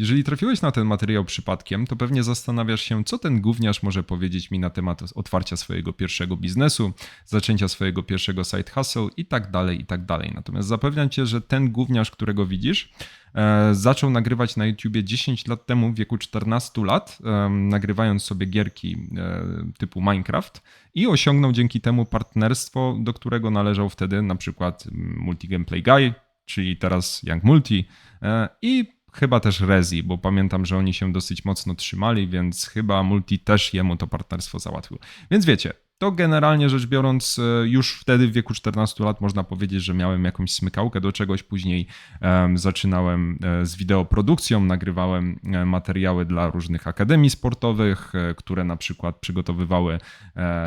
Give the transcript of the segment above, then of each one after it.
Jeżeli trafiłeś na ten materiał przypadkiem, to pewnie zastanawiasz się, co ten gówniarz może powiedzieć mi na temat otwarcia swojego pierwszego biznesu, zaczęcia swojego pierwszego side hustle i tak dalej, i tak dalej. Natomiast zapewniam cię, że ten gówniarz, którego widzisz, e, zaczął nagrywać na YouTubie 10 lat temu w wieku 14 lat, nagrywając sobie gierki e, typu Minecraft i osiągnął dzięki temu partnerstwo, do którego należał wtedy na przykład Multi Gameplay Guy, czyli teraz Young Multi e, i chyba też Rezi, bo pamiętam, że oni się dosyć mocno trzymali, więc chyba Multi też jemu to partnerstwo załatwił. Więc wiecie, to generalnie rzecz biorąc, e, już wtedy w wieku 14 lat można powiedzieć, że miałem jakąś smykałkę do czegoś. Później um, zaczynałem e, z wideoprodukcją, nagrywałem materiały dla różnych akademii sportowych, które na przykład przygotowywały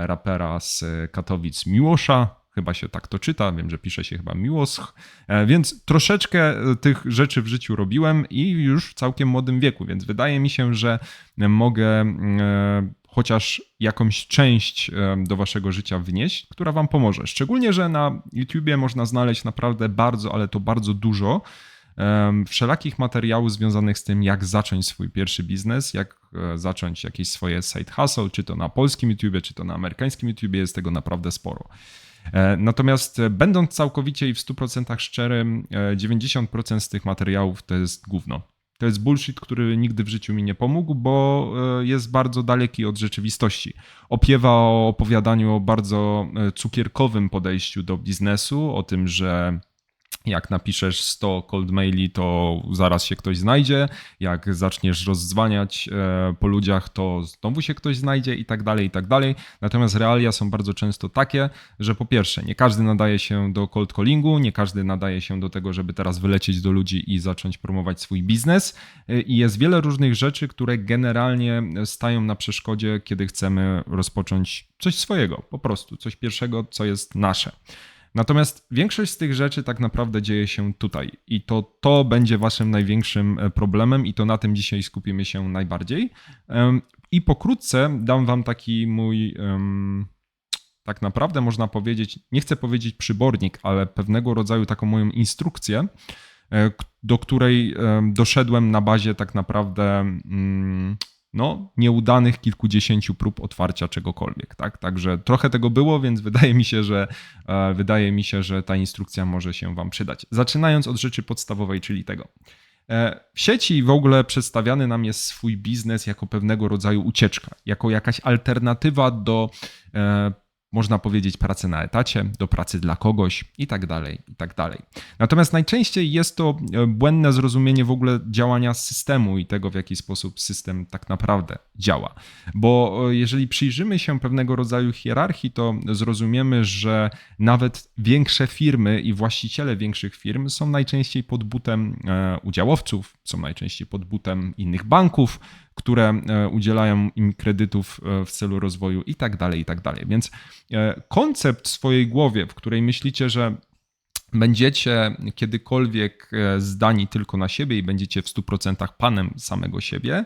rapera z Katowic Miłosza, Chyba się tak to czyta, wiem, że pisze się chyba Miłosch, e, więc troszeczkę e, tych rzeczy w życiu robiłem i już w całkiem młodym wieku, więc wydaje mi się, że mogę e, chociaż jakąś część do waszego życia wnieść, która wam pomoże. Szczególnie, że na YouTubie można znaleźć naprawdę bardzo, ale to bardzo dużo wszelakich materiałów związanych z tym, jak zacząć swój pierwszy biznes, jak zacząć jakieś swoje side hustle, czy to na polskim YouTubie, czy to na amerykańskim YouTubie, jest tego naprawdę sporo. E, natomiast e, będąc całkowicie i w 100% szczerym, 90% e, z tych materiałów to jest gówno. To jest bullshit, który nigdy w życiu mi nie pomógł, bo jest bardzo daleki od rzeczywistości. Opiewa o opowiadaniu o bardzo cukierkowym podejściu do biznesu, o tym, że jak napiszesz 100 cold maili, to zaraz się ktoś znajdzie. Jak zaczniesz rozdzwaniać e, po ludziach, to znowu się ktoś znajdzie i tak dalej, i tak dalej. Natomiast realia są bardzo często takie, że po pierwsze, nie każdy nadaje się do cold callingu, nie każdy nadaje się do tego, żeby teraz wylecieć do ludzi i zacząć promować swój biznes. E, I jest wiele różnych rzeczy, które generalnie stają na przeszkodzie, kiedy chcemy rozpocząć coś swojego, po prostu coś pierwszego, co jest nasze. Natomiast większość z tych rzeczy tak naprawdę dzieje się tutaj i to to będzie waszym największym e, problemem i to na tym dzisiaj skupimy się najbardziej. I pokrótce dam wam taki mój tak naprawdę można powiedzieć, nie chcę powiedzieć przybornik, ale pewnego rodzaju taką moją instrukcję, e, do której doszedłem na bazie tak naprawdę mm, no, nieudanych kilkudziesięciu prób otwarcia czegokolwiek, tak? Także trochę tego było, więc wydaje mi się, że e, wydaje mi się, że ta instrukcja może się wam przydać. Zaczynając od rzeczy podstawowej, czyli tego. E, w sieci w ogóle przedstawiany nam jest swój biznes jako pewnego rodzaju ucieczka, jako jakaś alternatywa do e, można powiedzieć pracę na etacie, do pracy dla kogoś i tak dalej, i tak dalej. Natomiast najczęściej jest to e, błędne zrozumienie w ogóle działania systemu i tego, w jaki sposób system tak naprawdę działa. Bo e, jeżeli przyjrzymy się pewnego rodzaju hierarchii, to zrozumiemy, że nawet większe firmy i właściciele większych firm są najczęściej pod butem e, udziałowców, są najczęściej pod butem innych banków, które e, udzielają im kredytów e, w celu rozwoju i tak dalej, i tak dalej. Więc e, koncept w swojej głowie, w której myślicie, że będziecie kiedykolwiek zdani tylko na siebie i będziecie w 100% panem samego siebie,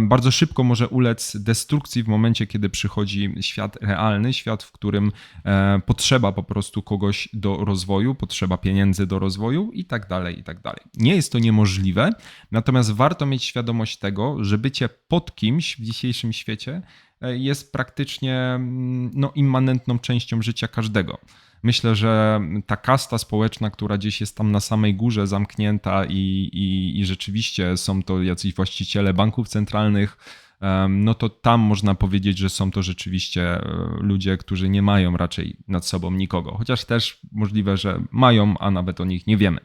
bardzo szybko może ulec destrukcji w momencie, kiedy przychodzi świat realny, świat, w którym e, potrzeba po prostu kogoś do rozwoju, potrzeba pieniędzy do rozwoju i tak dalej, i tak dalej. Nie jest to niemożliwe, natomiast warto mieć świadomość tego, że bycie pod kimś w dzisiejszym świecie e, jest praktycznie mm, no, immanentną częścią życia każdego. Myślę, że ta kasta społeczna, która gdzieś jest tam na samej górze zamknięta i, i, i rzeczywiście są to jacyś właściciele banków centralnych, no to tam można powiedzieć, że są to rzeczywiście e, ludzie, którzy nie mają raczej nad sobą nikogo, chociaż też możliwe, że mają, a nawet o nich nie wiemy.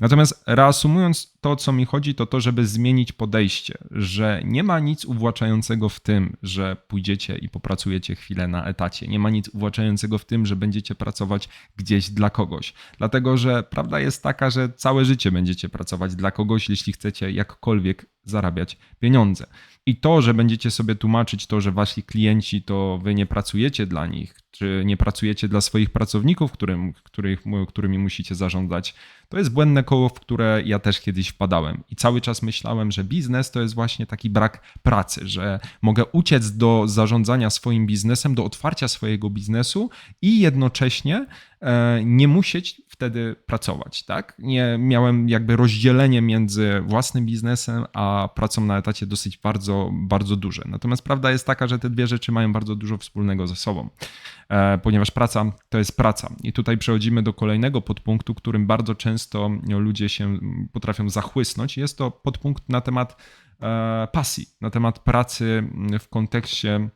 Natomiast reasumując to, co mi chodzi, to to, żeby zmienić podejście, że nie ma nic uwłaczającego w tym, że pójdziecie i popracujecie chwilę na etacie. Nie ma nic uwłaczającego w tym, że będziecie pracować gdzieś dla kogoś. Dlatego, że prawda jest taka, że całe życie będziecie pracować dla kogoś, jeśli chcecie jakkolwiek zarabiać pieniądze. I to, że będziecie sobie tłumaczyć to, że wasi klienci to wy nie pracujecie dla nich, czy nie pracujecie dla swoich pracowników, którym, których, którymi musicie zarządzać. To jest błędne koło, w które ja też kiedyś wpadałem. I cały czas myślałem, że biznes to jest właśnie taki brak pracy, że mogę uciec do zarządzania swoim biznesem, do otwarcia swojego biznesu i jednocześnie e, nie musieć wtedy pracować, tak? Nie miałem jakby rozdzielenie między własnym biznesem a pracą na etacie dosyć bardzo, bardzo duże. Natomiast prawda jest taka, że te dwie rzeczy mają bardzo dużo wspólnego ze sobą, ponieważ praca to jest praca. I tutaj przechodzimy do kolejnego podpunktu, którym bardzo często ludzie się potrafią zachłysnąć. Jest to podpunkt na temat e, pasji, na temat pracy w kontekście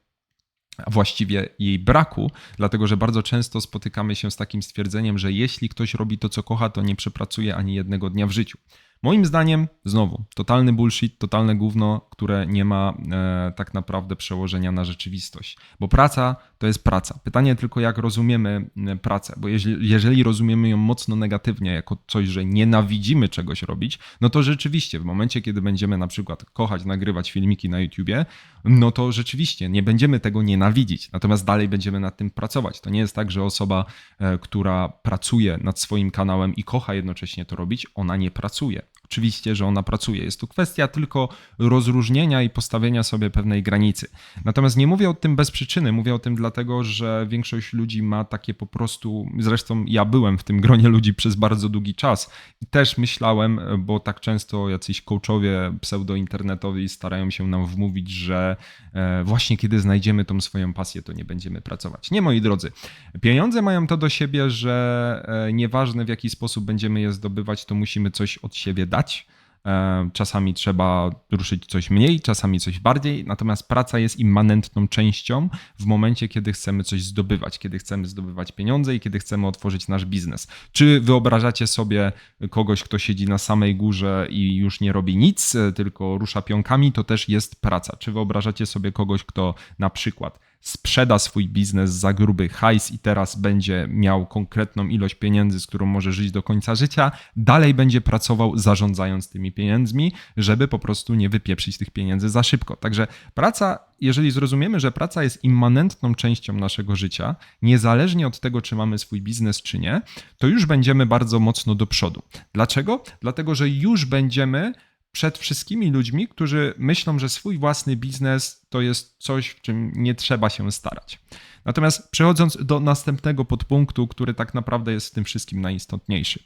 a właściwie jej braku, dlatego że bardzo często spotykamy się z takim stwierdzeniem, że jeśli ktoś robi to, co kocha, to nie przepracuje ani jednego dnia w życiu. Moim zdaniem, znowu, totalny bullshit, totalne gówno, które nie ma e, tak naprawdę przełożenia na rzeczywistość. Bo praca to jest praca. Pytanie tylko, jak rozumiemy pracę, bo jeżeli, jeżeli rozumiemy ją mocno negatywnie, jako coś, że nienawidzimy czegoś robić, no to rzeczywiście w momencie, kiedy będziemy na przykład kochać, nagrywać filmiki na YouTubie, no to rzeczywiście nie będziemy tego nienawidzić, natomiast dalej będziemy nad tym pracować. To nie jest tak, że osoba, e, która pracuje nad swoim kanałem i kocha jednocześnie to robić, ona nie pracuje. Oczywiście, że ona pracuje. Jest tu kwestia tylko rozróżnienia i postawienia sobie pewnej granicy. Natomiast nie mówię o tym bez przyczyny, mówię o tym dlatego, że większość ludzi ma takie po prostu. Zresztą ja byłem w tym gronie ludzi przez bardzo długi czas i też myślałem, bo tak często jacyś coachowie pseudo-internetowi starają się nam wmówić, że e, właśnie kiedy znajdziemy tą swoją pasję, to nie będziemy pracować. Nie, moi drodzy. Pieniądze mają to do siebie, że e, nieważne w jaki sposób będziemy je zdobywać, to musimy coś od siebie dać dać. E, czasami trzeba ruszyć coś mniej, czasami coś bardziej, natomiast praca jest immanentną częścią w momencie, kiedy chcemy coś zdobywać, kiedy chcemy zdobywać pieniądze i kiedy chcemy otworzyć nasz biznes. Czy wyobrażacie sobie kogoś, kto siedzi na samej górze i już nie robi nic, tylko rusza pionkami, to też jest praca. Czy wyobrażacie sobie kogoś, kto na przykład sprzeda swój biznes za gruby hajs i teraz będzie miał konkretną ilość pieniędzy, z którą może żyć do końca życia, dalej będzie pracował zarządzając tymi pieniędzmi, żeby po prostu nie wypieprzyć tych pieniędzy za szybko. Także praca, jeżeli zrozumiemy, że praca jest immanentną częścią naszego życia, niezależnie od tego, czy mamy swój biznes, czy nie, to już będziemy bardzo mocno do przodu. Dlaczego? Dlatego, że już będziemy przed wszystkimi ludźmi, którzy myślą, że swój własny biznes to jest coś, w czym nie trzeba się starać. Natomiast przechodząc do następnego podpunktu, który tak naprawdę jest w tym wszystkim najistotniejszy.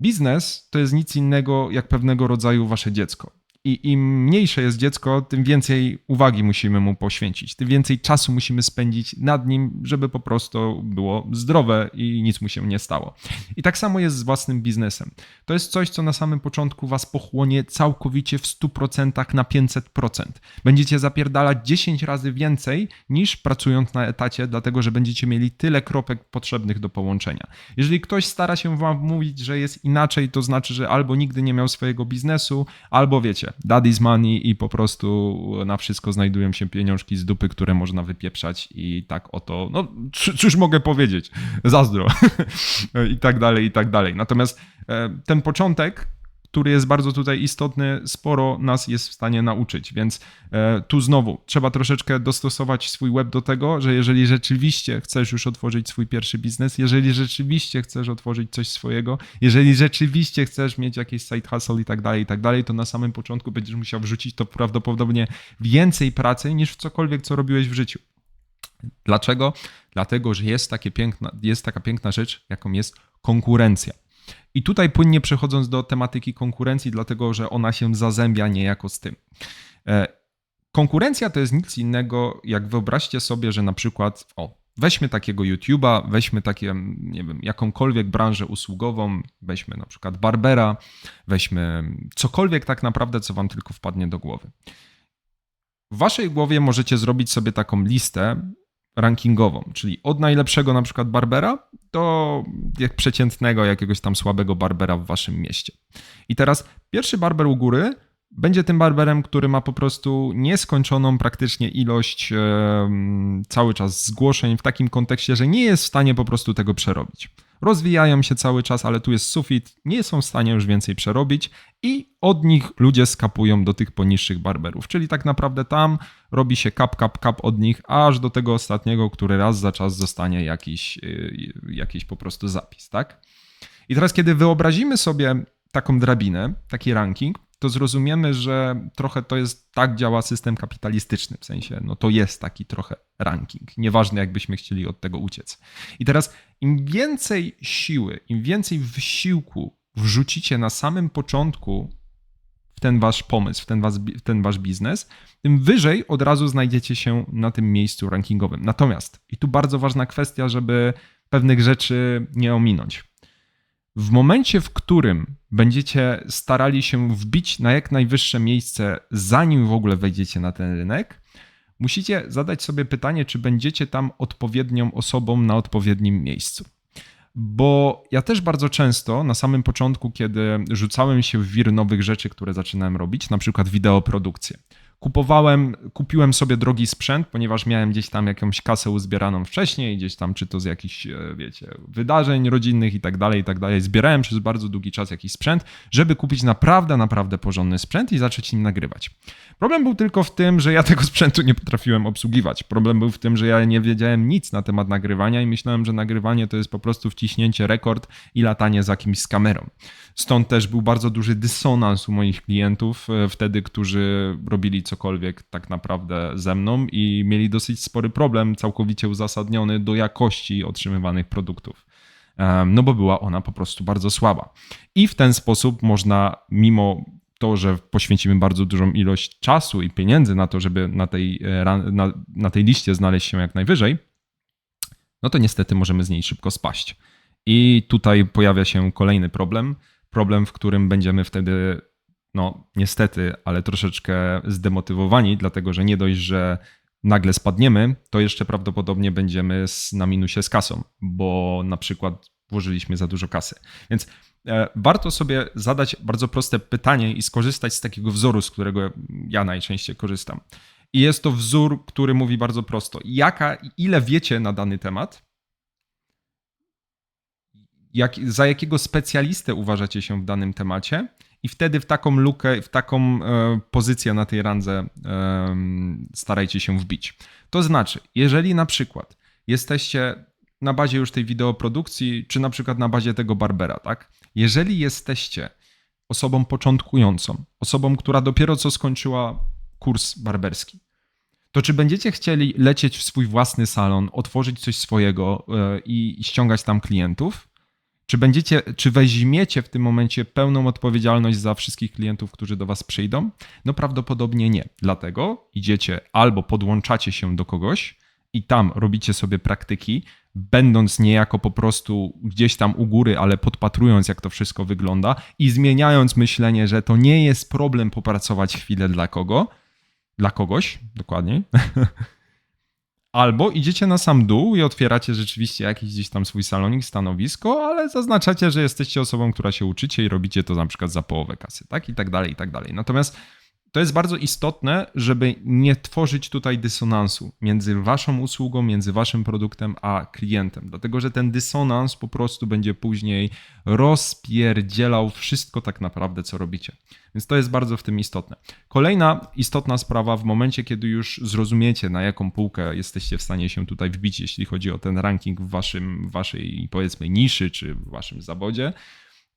Biznes to jest nic innego jak pewnego rodzaju wasze dziecko. I im mniejsze jest dziecko, tym więcej uwagi musimy mu poświęcić, tym więcej czasu musimy spędzić nad nim, żeby po prostu było zdrowe i nic mu się nie stało. I tak samo jest z własnym biznesem. To jest coś, co na samym początku was pochłonie całkowicie w 100% na 500%. Będziecie zapierdalać 10 razy więcej niż pracując na etacie, dlatego że będziecie mieli tyle kropek potrzebnych do połączenia. Jeżeli ktoś stara się wam mówić, że jest inaczej, to znaczy, że albo nigdy nie miał swojego biznesu, albo wiecie, daddy's money i po prostu na wszystko znajdują się pieniążki z dupy, które można wypieprzać i tak oto, no cóż mogę powiedzieć, zazdro i tak dalej, i tak dalej. Natomiast e, ten początek który jest bardzo tutaj istotny, sporo nas jest w stanie nauczyć. Więc e, tu znowu trzeba troszeczkę dostosować swój web do tego, że jeżeli rzeczywiście chcesz już otworzyć swój pierwszy biznes, jeżeli rzeczywiście chcesz otworzyć coś swojego, jeżeli rzeczywiście chcesz mieć jakiś side hustle i tak dalej, i tak dalej, to na samym początku będziesz musiał wrzucić to prawdopodobnie więcej pracy niż w cokolwiek, co robiłeś w życiu. Dlaczego? Dlatego, że jest, takie piękna, jest taka piękna rzecz, jaką jest konkurencja. I tutaj płynnie przechodząc do tematyki konkurencji, dlatego że ona się zazębia niejako z tym. E, konkurencja to jest nic innego, jak wyobraźcie sobie, że na przykład, o, weźmy takiego YouTube'a, weźmy takie, nie wiem, jakąkolwiek branżę usługową, weźmy na przykład Barbera, weźmy cokolwiek tak naprawdę, co wam tylko wpadnie do głowy. W waszej głowie możecie zrobić sobie taką listę rankingową, czyli od najlepszego na przykład barbera do jak przeciętnego jakiegoś tam słabego barbera w waszym mieście. I teraz pierwszy barber u góry będzie tym barberem, który ma po prostu nieskończoną praktycznie ilość e, cały czas zgłoszeń w takim kontekście, że nie jest w stanie po prostu tego przerobić. Rozwijają się cały czas, ale tu jest sufit, nie są w stanie już więcej przerobić i od nich ludzie skapują do tych poniższych barberów. Czyli tak naprawdę tam robi się kap, kap, kap od nich, aż do tego ostatniego, który raz za czas zostanie jakiś, yy, jakiś po prostu zapis, tak? I teraz, kiedy wyobrazimy sobie taką drabinę, taki ranking, to zrozumiemy, że trochę to jest, tak działa system kapitalistyczny, w sensie, no to jest taki trochę ranking, nieważne jakbyśmy chcieli od tego uciec. I teraz im więcej siły, im więcej wysiłku wrzucicie na samym początku w ten wasz pomysł, w ten, was, w ten wasz biznes, tym wyżej od razu znajdziecie się na tym miejscu rankingowym. Natomiast, i tu bardzo ważna kwestia, żeby pewnych rzeczy nie ominąć. W momencie, w którym będziecie starali się wbić na jak najwyższe miejsce, zanim w ogóle wejdziecie na ten rynek, musicie zadać sobie pytanie, czy będziecie tam odpowiednią osobą na odpowiednim miejscu. Bo ja też bardzo często na samym początku, kiedy rzucałem się w wir nowych rzeczy, które zaczynałem robić, na przykład wideoprodukcję, Kupowałem, kupiłem sobie drogi sprzęt, ponieważ miałem gdzieś tam jakąś kasę uzbieraną wcześniej, gdzieś tam czy to z jakichś, e, wiecie, wydarzeń rodzinnych i tak dalej, i tak dalej. Zbierałem przez bardzo długi czas jakiś sprzęt, żeby kupić naprawdę, naprawdę porządny sprzęt i zacząć nim nagrywać. Problem był tylko w tym, że ja tego sprzętu nie potrafiłem obsługiwać. Problem był w tym, że ja nie wiedziałem nic na temat nagrywania i myślałem, że nagrywanie to jest po prostu wciśnięcie rekord i latanie za kimś z kamerą. Stąd też był bardzo duży dysonans u moich klientów e, wtedy, którzy robili cokolwiek tak naprawdę ze mną i mieli dosyć spory problem, całkowicie uzasadniony do jakości otrzymywanych produktów. No bo była ona po prostu bardzo słaba. I w ten sposób można, mimo to, że poświęcimy bardzo dużą ilość czasu i pieniędzy na to, żeby na tej, e, na, na tej liście znaleźć się jak najwyżej, no to niestety możemy z niej szybko spaść. I tutaj pojawia się kolejny problem, problem, w którym będziemy wtedy, no niestety, ale troszeczkę zdemotywowani, dlatego że nie dość, że nagle spadniemy, to jeszcze prawdopodobnie będziemy na minusie z kasą, bo na przykład włożyliśmy za dużo kasy. Więc e, warto sobie zadać bardzo proste pytanie i skorzystać z takiego wzoru, z którego ja najczęściej korzystam. I jest to wzór, który mówi bardzo prosto: jaka, ile wiecie na dany temat, jak, za jakiego specjalistę uważacie się w danym temacie i wtedy w taką lukę, w taką e, pozycję na tej randze e, starajcie się wbić. To znaczy, jeżeli na przykład jesteście na bazie już tej wideoprodukcji, czy na przykład na bazie tego Barbera, tak? Jeżeli jesteście osobą początkującą, osobą, która dopiero co skończyła kurs barberski, to czy będziecie chcieli lecieć w swój własny salon, otworzyć coś swojego e, i ściągać tam klientów? Czy będziecie, czy weźmiecie w tym momencie pełną odpowiedzialność za wszystkich klientów, którzy do was przyjdą? No prawdopodobnie nie. Dlatego idziecie albo podłączacie się do kogoś i tam robicie sobie praktyki, będąc niejako po prostu gdzieś tam u góry, ale podpatrując, jak to wszystko wygląda i zmieniając myślenie, że to nie jest problem popracować chwilę dla kogo, dla kogoś, dokładniej. Albo idziecie na sam dół i otwieracie rzeczywiście jakiś gdzieś tam swój salonik, stanowisko, ale zaznaczacie, że jesteście osobą, która się uczycie i robicie to na przykład za połowę kasy, tak? I tak dalej, i tak dalej. Natomiast to jest bardzo istotne, żeby nie tworzyć tutaj dysonansu między waszą usługą, między waszym produktem a klientem, dlatego że ten dysonans po prostu będzie później rozpierdzielał wszystko tak naprawdę, co robicie. Więc to jest bardzo w tym istotne. Kolejna istotna sprawa w momencie, kiedy już zrozumiecie, na jaką półkę jesteście w stanie się tutaj wbić, jeśli chodzi o ten ranking w waszym, waszej powiedzmy niszy czy w waszym zawodzie,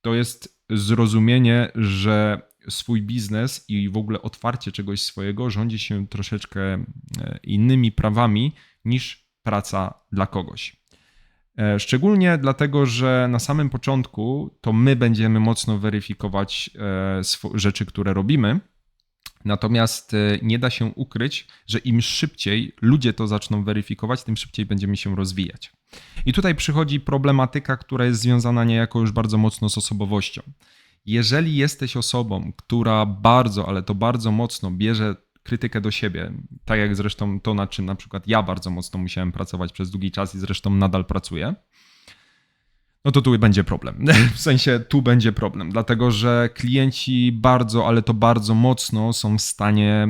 to jest zrozumienie, że swój biznes i w ogóle otwarcie czegoś swojego rządzi się troszeczkę e, innymi prawami niż praca dla kogoś. E, szczególnie dlatego, że na samym początku to my będziemy mocno weryfikować e, rzeczy, które robimy. Natomiast nie da się ukryć, że im szybciej ludzie to zaczną weryfikować, tym szybciej będziemy się rozwijać. I tutaj przychodzi problematyka, która jest związana niejako już bardzo mocno z osobowością. Jeżeli jesteś osobą, która bardzo, ale to bardzo mocno bierze krytykę do siebie, tak jak zresztą to, nad czym na przykład ja bardzo mocno musiałem pracować przez długi czas i zresztą nadal pracuję, no to tu będzie problem. W sensie tu będzie problem, dlatego że klienci bardzo, ale to bardzo mocno są w stanie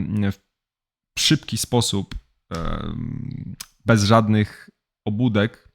w szybki sposób, bez żadnych obudek,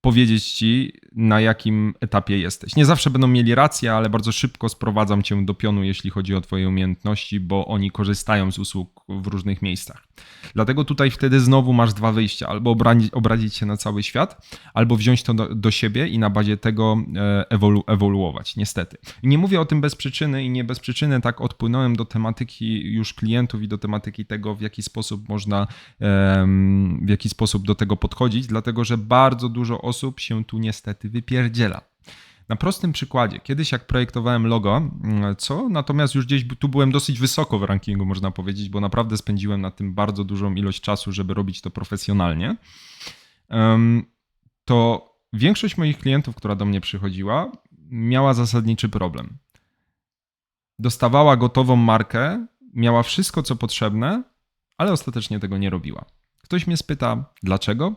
powiedzieć ci, na jakim etapie jesteś. Nie zawsze będą mieli rację, ale bardzo szybko sprowadzam cię do pionu, jeśli chodzi o Twoje umiejętności, bo oni korzystają z usług w różnych miejscach. Dlatego tutaj wtedy znowu masz dwa wyjścia: albo obrazić, się na cały świat, albo wziąć to do, do siebie i na bazie tego e, ewolu, ewoluować. Niestety. Nie mówię o tym bez przyczyny i nie bez przyczyny tak odpłynąłem do tematyki już klientów i do tematyki tego, w jaki sposób można, w jaki sposób do tego podchodzić, dlatego że bardzo dużo osób się tu niestety wypierdziela. Na prostym przykładzie, kiedyś jak projektowałem logo, mm, co natomiast już gdzieś tu byłem dosyć wysoko w rankingu, można powiedzieć, bo naprawdę spędziłem na tym bardzo dużą ilość czasu, żeby robić to profesjonalnie, to większość moich klientów, która do mnie przychodziła, miała zasadniczy problem. Dostawała gotową markę, miała wszystko, co potrzebne, ale ostatecznie tego nie robiła. Ktoś mnie spyta, dlaczego?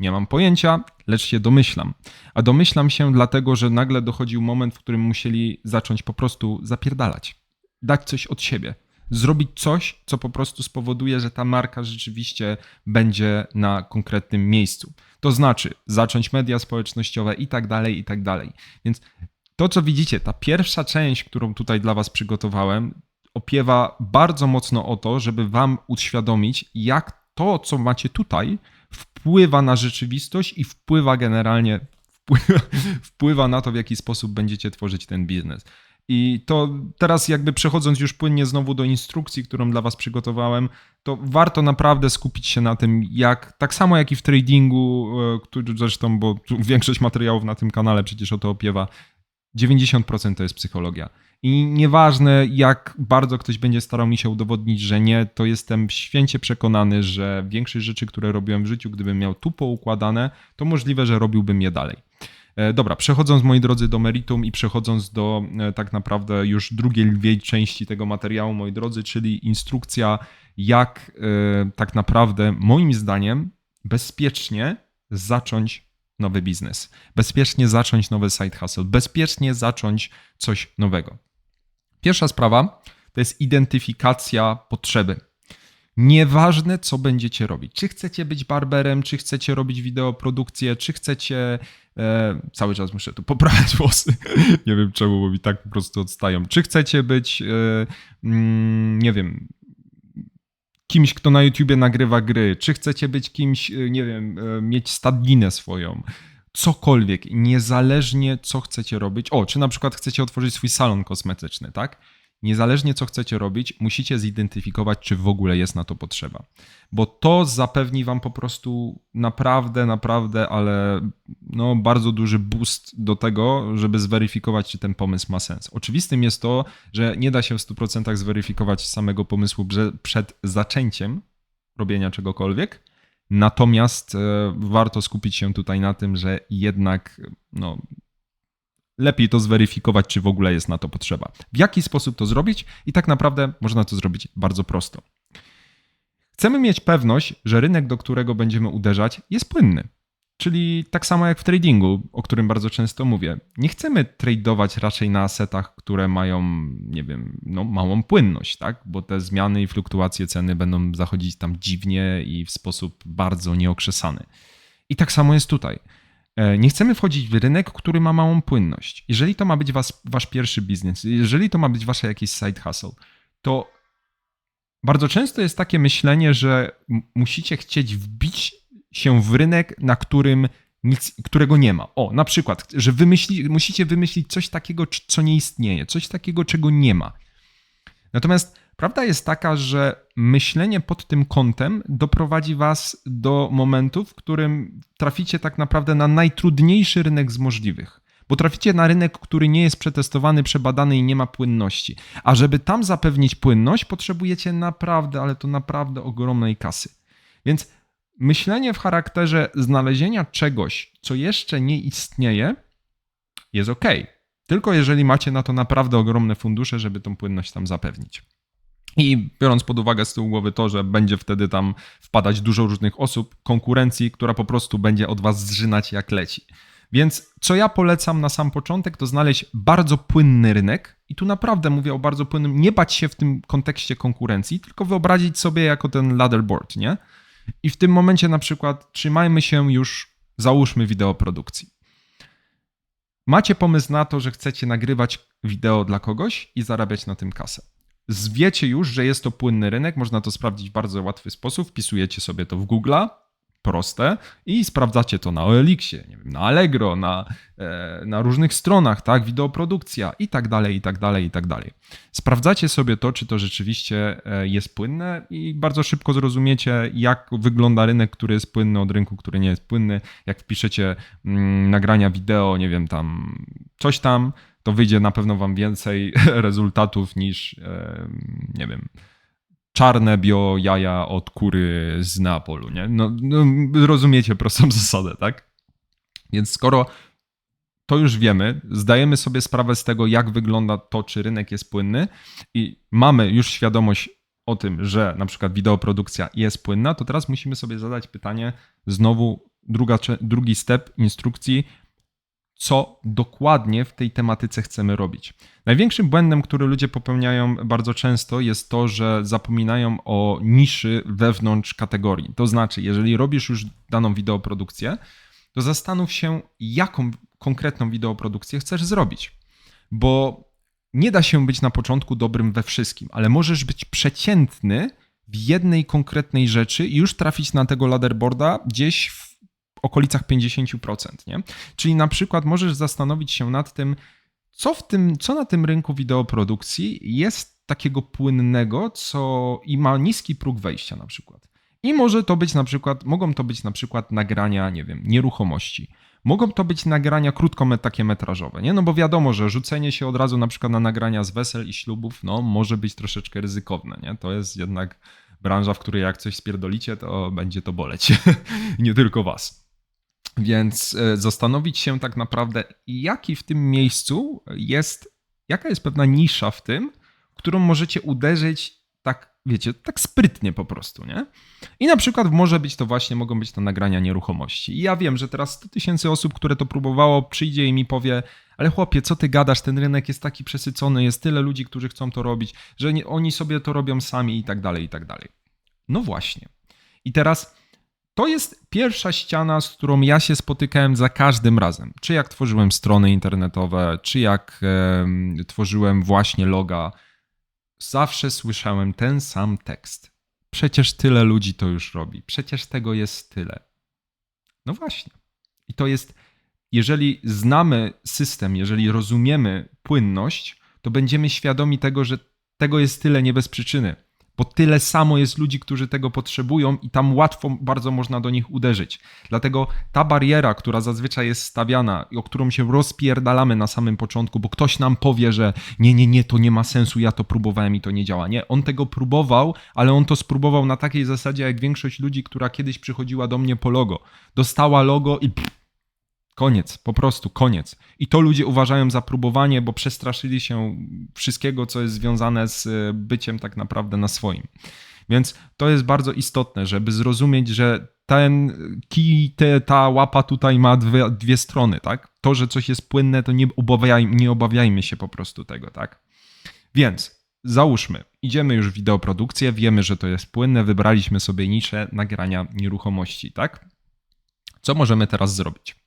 Nie mam pojęcia, lecz się domyślam. A domyślam się dlatego, że nagle dochodził moment, w którym musieli zacząć po prostu zapierdalać. Dać coś od siebie. Zrobić coś, co po prostu spowoduje, że ta marka rzeczywiście będzie na konkretnym miejscu. To znaczy zacząć media społecznościowe i tak dalej, i tak dalej. Więc to, co widzicie, ta pierwsza część, którą tutaj dla Was przygotowałem, opiewa bardzo mocno o to, żeby Wam uświadomić, jak to, co macie tutaj, wpływa na rzeczywistość i wpływa generalnie wpływa, na to, w jaki sposób będziecie tworzyć ten biznes. I to teraz, jakby przechodząc już płynnie znowu do instrukcji, którą dla Was przygotowałem, to warto naprawdę skupić się na tym, jak tak samo jak i w tradingu, e, który zresztą, bo większość materiałów na tym kanale przecież o to opiewa, 90% to jest psychologia. I nieważne, jak bardzo ktoś będzie starał mi się udowodnić, że nie, to jestem święcie przekonany, że większość rzeczy, które robiłem w życiu, gdybym miał tu poukładane, to możliwe, że robiłbym je dalej. E, dobra, przechodząc moi drodzy do meritum i przechodząc do e, tak naprawdę już drugiej lwiej części tego materiału, moi drodzy, czyli instrukcja, jak e, tak naprawdę moim zdaniem bezpiecznie zacząć nowy biznes, bezpiecznie zacząć nowy side hustle, bezpiecznie zacząć coś nowego. Pierwsza sprawa to jest identyfikacja potrzeby. Nieważne, co będziecie robić. Czy chcecie być barberem, czy chcecie robić wideoprodukcję, czy chcecie. E, cały czas muszę tu poprawiać włosy. nie wiem czemu, bo mi tak po prostu odstają. Czy chcecie być, e, mm, nie wiem, kimś, kto na YouTubie nagrywa gry, czy chcecie być kimś, e, nie wiem, e, mieć stadninę swoją, cokolwiek, niezależnie co chcecie robić. O, czy na przykład chcecie otworzyć swój salon kosmetyczny, tak? Niezależnie co chcecie robić, musicie zidentyfikować, czy w ogóle jest na to potrzeba. Bo to zapewni wam po prostu naprawdę, naprawdę, ale no, bardzo duży boost do tego, żeby zweryfikować, czy ten pomysł ma sens. Oczywistym jest to, że nie da się w 100% zweryfikować samego pomysłu przed zaczęciem robienia czegokolwiek, Natomiast e, warto skupić się tutaj na tym, że jednak no, lepiej to zweryfikować, czy w ogóle jest na to potrzeba. W jaki sposób to zrobić? I tak naprawdę można to zrobić bardzo prosto. Chcemy mieć pewność, że rynek, do którego będziemy uderzać, jest płynny. Czyli tak samo jak w tradingu, o którym bardzo często mówię. Nie chcemy tradować raczej na asetach, które mają, nie wiem, no, małą płynność, tak? Bo te zmiany i fluktuacje ceny będą zachodzić tam dziwnie i w sposób bardzo nieokrzesany. I tak samo jest tutaj. E, nie chcemy wchodzić w rynek, który ma małą płynność. Jeżeli to ma być was, wasz pierwszy biznes, jeżeli to ma być wasze jakieś side hustle, to bardzo często jest takie myślenie, że musicie chcieć wbić się w rynek, na którym nic, którego nie ma. O, na przykład, że wymyśli, musicie wymyślić coś takiego, co nie istnieje, coś takiego, czego nie ma. Natomiast prawda jest taka, że myślenie pod tym kątem doprowadzi was do momentu, w którym traficie tak naprawdę na najtrudniejszy rynek z możliwych. Bo traficie na rynek, który nie jest przetestowany, przebadany i nie ma płynności. A żeby tam zapewnić płynność, potrzebujecie naprawdę, ale to naprawdę ogromnej kasy. Więc myślenie w charakterze znalezienia czegoś, co jeszcze nie istnieje, jest ok. Tylko jeżeli macie na to naprawdę ogromne fundusze, żeby tą płynność tam zapewnić. I biorąc pod uwagę z tyłu głowy to, że będzie wtedy tam wpadać dużo różnych osób, konkurencji, która po prostu będzie od was zżynać jak leci. Więc co ja polecam na sam początek, to znaleźć bardzo płynny rynek. I tu naprawdę mówię o bardzo płynnym, nie bać się w tym kontekście konkurencji, tylko wyobrazić sobie jako ten ladderboard, nie? I w tym momencie na przykład trzymajmy się już, załóżmy wideoprodukcji. macie pomysł na to, że chcecie nagrywać wideo dla kogoś i zarabiać na tym kasę. Wiecie już, że jest to płynny rynek, można to sprawdzić w bardzo łatwy sposób. Wpisujecie sobie to w Google'a, proste i sprawdzacie to na OLX-ie, nie wiem, na Allegro, na, e, na różnych stronach, tak, wideoprodukcja i tak dalej, i tak dalej, i tak dalej. Sprawdzacie sobie to, czy to rzeczywiście e, jest płynne i bardzo szybko zrozumiecie, jak wygląda rynek, który jest płynny od rynku, który nie jest płynny. Jak wpiszecie mm, nagrania wideo, nie wiem, tam coś tam, to wyjdzie na pewno wam więcej rezultatów niż, e, nie wiem, czarne bio jaja od kury z Neapolu, nie? No, no rozumiecie prostą zasadę, tak? Więc skoro to już wiemy, zdajemy sobie sprawę z tego, jak wygląda to, czy rynek jest płynny i mamy już świadomość o tym, że na przykład wideoprodukcja jest płynna, to teraz musimy sobie zadać pytanie, znowu druga, drugi step instrukcji, co dokładnie w tej tematyce chcemy robić. Największym błędem, który ludzie popełniają bardzo często, jest to, że zapominają o niszy wewnątrz kategorii. To znaczy, jeżeli robisz już daną wideoprodukcję, to zastanów się, jaką konkretną wideoprodukcję chcesz zrobić. Bo nie da się być na początku dobrym we wszystkim, ale możesz być przeciętny w jednej konkretnej rzeczy i już trafić na tego ladderboarda gdzieś w okolicach 50%. Nie? Czyli na przykład możesz zastanowić się nad tym, co, w tym, co na tym rynku wideoprodukcji jest takiego płynnego, co i ma niski próg wejścia na przykład. I może to być na przykład, mogą to być na przykład nagrania, nie wiem, nieruchomości. Mogą to być nagrania krótko takie metrażowe, nie? No bo wiadomo, że rzucenie się od razu na przykład na nagrania z wesel i ślubów, no może być troszeczkę ryzykowne, nie? To jest jednak branża, w której jak coś spierdolicie, to będzie to boleć. nie tylko was. Więc e, zastanowić się tak naprawdę, jaki w tym miejscu jest, jaka jest pewna nisza w tym, którą możecie uderzyć tak, wiecie, tak sprytnie po prostu, nie? I na przykład może być to właśnie, mogą być to nagrania nieruchomości. I ja wiem, że teraz 100 tysięcy osób, które to próbowało, przyjdzie i mi powie, ale chłopie, co ty gadasz, ten rynek jest taki przesycony, jest tyle ludzi, którzy chcą to robić, że oni sobie to robią sami i tak dalej, i tak dalej. No właśnie. I teraz to jest pierwsza ściana, z którą ja się spotykałem za każdym razem. Czy jak tworzyłem strony internetowe, czy jak e, tworzyłem właśnie loga, zawsze słyszałem ten sam tekst. Przecież tyle ludzi to już robi, przecież tego jest tyle. No właśnie. I to jest, jeżeli znamy system, jeżeli rozumiemy płynność, to będziemy świadomi tego, że tego jest tyle nie bez przyczyny bo tyle samo jest ludzi, którzy tego potrzebują i tam łatwo bardzo można do nich uderzyć. Dlatego ta bariera, która zazwyczaj jest stawiana i o którą się rozpierdalamy na samym początku, bo ktoś nam powie, że nie, nie, nie, to nie ma sensu, ja to próbowałem i to nie działa. Nie, on tego próbował, ale on to spróbował na takiej zasadzie, jak większość ludzi, która kiedyś przychodziła do mnie po logo. Dostała logo i pff, Koniec, po prostu koniec. I to ludzie uważają za próbowanie, bo przestraszyli się wszystkiego, co jest związane z e, byciem tak naprawdę na swoim. Więc to jest bardzo istotne, żeby zrozumieć, że ten kij, te, ta łapa tutaj ma dwie, dwie strony, tak? To, że coś jest płynne, to nie, obawiaj, nie obawiajmy się po prostu tego, tak? Więc załóżmy, idziemy już w wideoprodukcję, wiemy, że to jest płynne, wybraliśmy sobie niszę nagrania nieruchomości, tak? Co możemy teraz zrobić?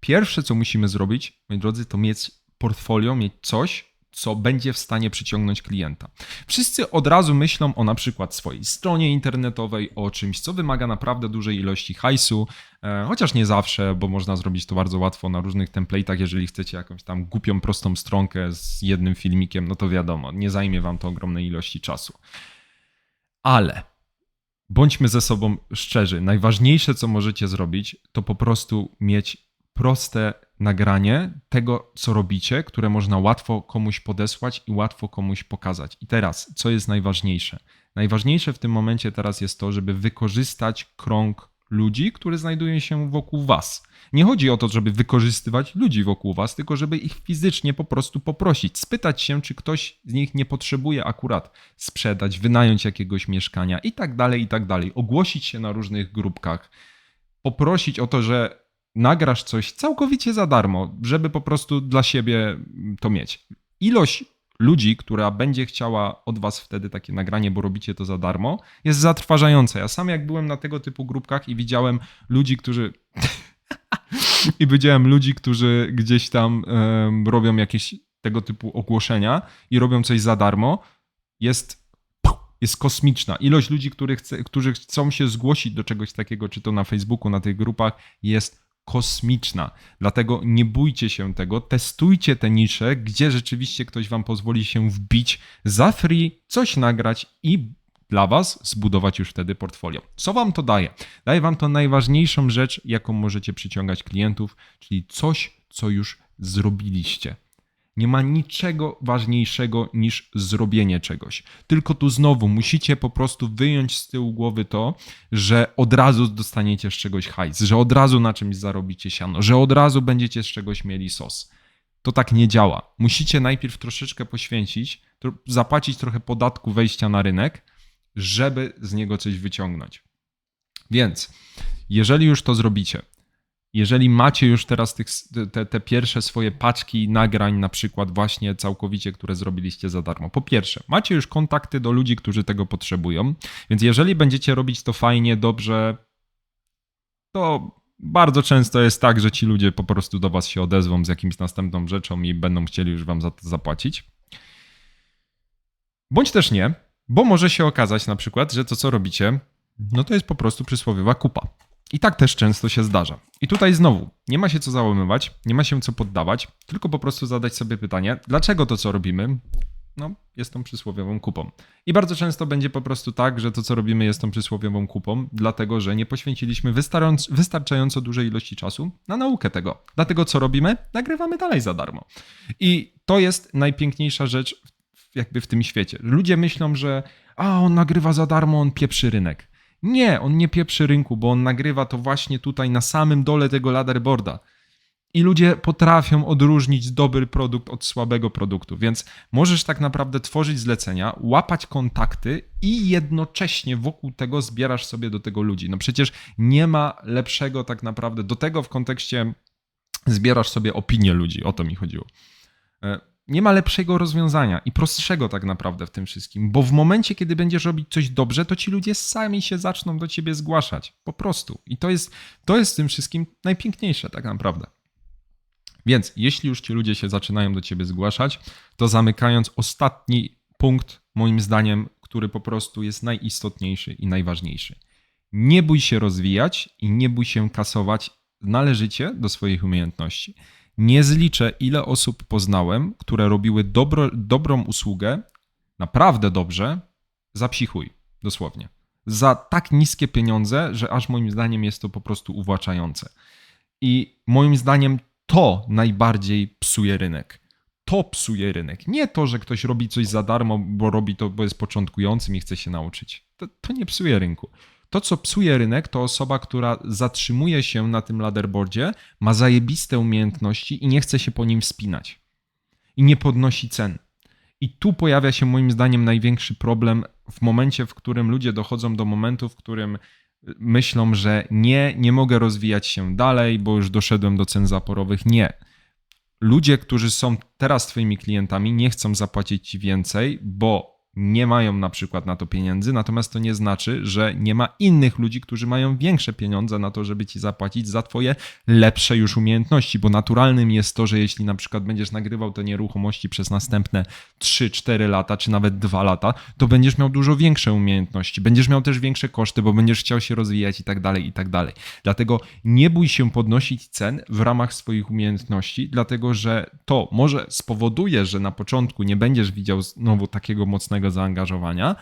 Pierwsze, co musimy zrobić, moi drodzy, to mieć portfolio, mieć coś, co będzie w stanie przyciągnąć klienta. Wszyscy od razu myślą o na przykład swojej stronie internetowej, o czymś, co wymaga naprawdę dużej ilości hajsu, e, chociaż nie zawsze, bo można zrobić to bardzo łatwo na różnych template'ach. Jeżeli chcecie jakąś tam głupią, prostą stronkę z jednym filmikiem, no to wiadomo, nie zajmie wam to ogromnej ilości czasu. Ale bądźmy ze sobą szczerzy. Najważniejsze, co możecie zrobić, to po prostu mieć proste nagranie tego, co robicie, które można łatwo komuś podesłać i łatwo komuś pokazać. I teraz, co jest najważniejsze? Najważniejsze w tym momencie teraz jest to, żeby wykorzystać krąg ludzi, które znajdują się wokół Was. Nie chodzi o to, żeby wykorzystywać ludzi wokół Was, tylko żeby ich fizycznie po prostu poprosić, spytać się, czy ktoś z nich nie potrzebuje akurat sprzedać, wynająć jakiegoś mieszkania i tak dalej, i tak dalej. Ogłosić się na różnych grupkach, poprosić o to, że nagrasz coś całkowicie za darmo, żeby po prostu dla siebie to mieć. Ilość ludzi, która będzie chciała od was wtedy takie nagranie, bo robicie to za darmo, jest zatrważająca. Ja sam jak byłem na tego typu grupkach i widziałem ludzi, którzy I widziałem ludzi, którzy gdzieś tam um, robią jakieś tego typu ogłoszenia i robią coś za darmo. Jest jest kosmiczna. Ilość ludzi, którzy, chce, którzy chcą się zgłosić do czegoś takiego, czy to na Facebooku, na tych grupach, jest kosmiczna. Dlatego nie bójcie się tego, testujcie te nisze, gdzie rzeczywiście ktoś wam pozwoli się wbić za free, coś nagrać i dla was zbudować już wtedy portfolio. Co wam to daje? Daje wam to najważniejszą rzecz, jaką możecie przyciągać klientów, czyli coś, co już zrobiliście. Nie ma niczego ważniejszego niż zrobienie czegoś. Tylko tu znowu musicie po prostu wyjąć z tyłu głowy to, że od razu dostaniecie z czegoś hajs, że od razu na czymś zarobicie siano, że od razu będziecie z czegoś mieli sos. To tak nie działa. Musicie najpierw troszeczkę poświęcić, zapłacić trochę podatku wejścia na rynek, żeby z niego coś wyciągnąć. Więc jeżeli już to zrobicie, jeżeli macie już teraz tych, te, te, pierwsze swoje paczki nagrań, na przykład właśnie całkowicie, które zrobiliście za darmo. Po pierwsze, macie już kontakty do ludzi, którzy tego potrzebują, więc jeżeli będziecie robić to fajnie, dobrze, to bardzo często jest tak, że ci ludzie po prostu do was się odezwą z jakimś następną rzeczą i będą chcieli już wam za to zapłacić. Bądź też nie, bo może się okazać na przykład, że to co robicie, no to jest po prostu przysłowiowa kupa. I tak też często się zdarza. I tutaj znowu, nie ma się co załamywać, nie ma się co poddawać, tylko po prostu zadać sobie pytanie, dlaczego to, co robimy, no, jest tą przysłowiową kupą. I bardzo często będzie po prostu tak, że to, co robimy, jest tą przysłowiową kupą, dlatego że nie poświęciliśmy wystarczająco dużej ilości czasu na naukę tego. Dlatego, co robimy, nagrywamy dalej za darmo. I to jest najpiękniejsza rzecz jakby w tym świecie. Ludzie myślą, że a on nagrywa za darmo, on pieprzy rynek. Nie, on nie pieprzy rynku, bo on nagrywa to właśnie tutaj na samym dole tego ladderboarda. I ludzie potrafią odróżnić dobry produkt od słabego produktu, więc możesz tak naprawdę tworzyć zlecenia, łapać kontakty i jednocześnie wokół tego zbierasz sobie do tego ludzi. No przecież nie ma lepszego tak naprawdę do tego w kontekście zbierasz sobie opinie ludzi, o to mi chodziło. Nie ma lepszego rozwiązania i prostszego tak naprawdę w tym wszystkim, bo w momencie, kiedy będziesz robić coś dobrze, to ci ludzie sami się zaczną do ciebie zgłaszać. Po prostu. I to jest, to jest w tym wszystkim najpiękniejsze tak naprawdę. Więc jeśli już ci ludzie się zaczynają do ciebie zgłaszać, to zamykając ostatni punkt, moim zdaniem, który po prostu jest najistotniejszy i najważniejszy. Nie bój się rozwijać i nie bój się kasować należycie do swoich umiejętności. Nie zliczę, ile osób poznałem, które robiły dobro, dobrą usługę, naprawdę dobrze, za psichuj, dosłownie. Za tak niskie pieniądze, że aż moim zdaniem jest to po prostu uwłaczające. I moim zdaniem to najbardziej psuje rynek. To psuje rynek. Nie to, że ktoś robi coś za darmo, bo robi to, bo jest początkującym i chce się nauczyć. To, to nie psuje rynku. To, co psuje rynek, to osoba, która zatrzymuje się na tym ladderboardzie, ma zajebiste umiejętności i nie chce się po nim wspinać. I nie podnosi cen. I tu pojawia się moim zdaniem największy problem w momencie, w którym ludzie dochodzą do momentu, w którym myślą, że nie, nie mogę rozwijać się dalej, bo już doszedłem do cen zaporowych. Nie. Ludzie, którzy są teraz Twoimi klientami, nie chcą zapłacić Ci więcej, bo nie mają na przykład na to pieniędzy, natomiast to nie znaczy, że nie ma innych ludzi, którzy mają większe pieniądze na to, żeby ci zapłacić za twoje lepsze już umiejętności, bo naturalnym jest to, że jeśli na przykład będziesz nagrywał te nieruchomości przez następne 3-4 lata, czy nawet 2 lata, to będziesz miał dużo większe umiejętności, będziesz miał też większe koszty, bo będziesz chciał się rozwijać i tak dalej, i tak dalej. Dlatego nie bój się podnosić cen w ramach swoich umiejętności, dlatego że to może spowoduje, że na początku nie będziesz widział znowu takiego mocnego zaangażowania,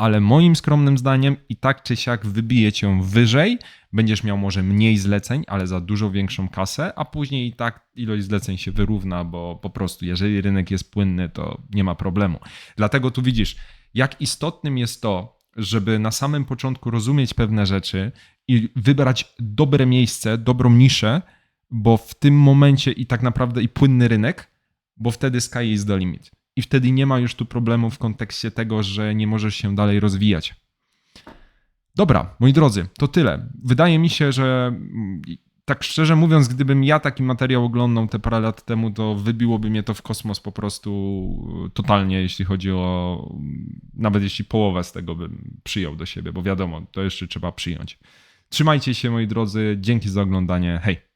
ale moim skromnym zdaniem i tak czy siak wybije cię wyżej, będziesz miał może mniej zleceń, ale za dużo większą kasę, a później i tak ilość zleceń się wyrówna, bo po prostu jeżeli rynek jest płynny, to nie ma problemu. Dlatego tu widzisz, jak istotnym jest to, żeby na samym początku rozumieć pewne rzeczy i wybrać dobre miejsce, dobrą niszę, bo w tym momencie i tak naprawdę i płynny rynek, bo wtedy sky is the limit i wtedy nie ma już tu problemu w kontekście tego, że nie możesz się dalej rozwijać. Dobra, moi drodzy, to tyle. Wydaje mi się, że mm, tak szczerze mówiąc, gdybym ja taki materiał oglądał te parę lat temu, to wybiłoby mnie to w kosmos po prostu totalnie, jeśli chodzi o. Nawet jeśli połowę z tego bym przyjął do siebie, bo wiadomo, to jeszcze trzeba przyjąć. Trzymajcie się, moi drodzy. Dzięki za oglądanie. Hej!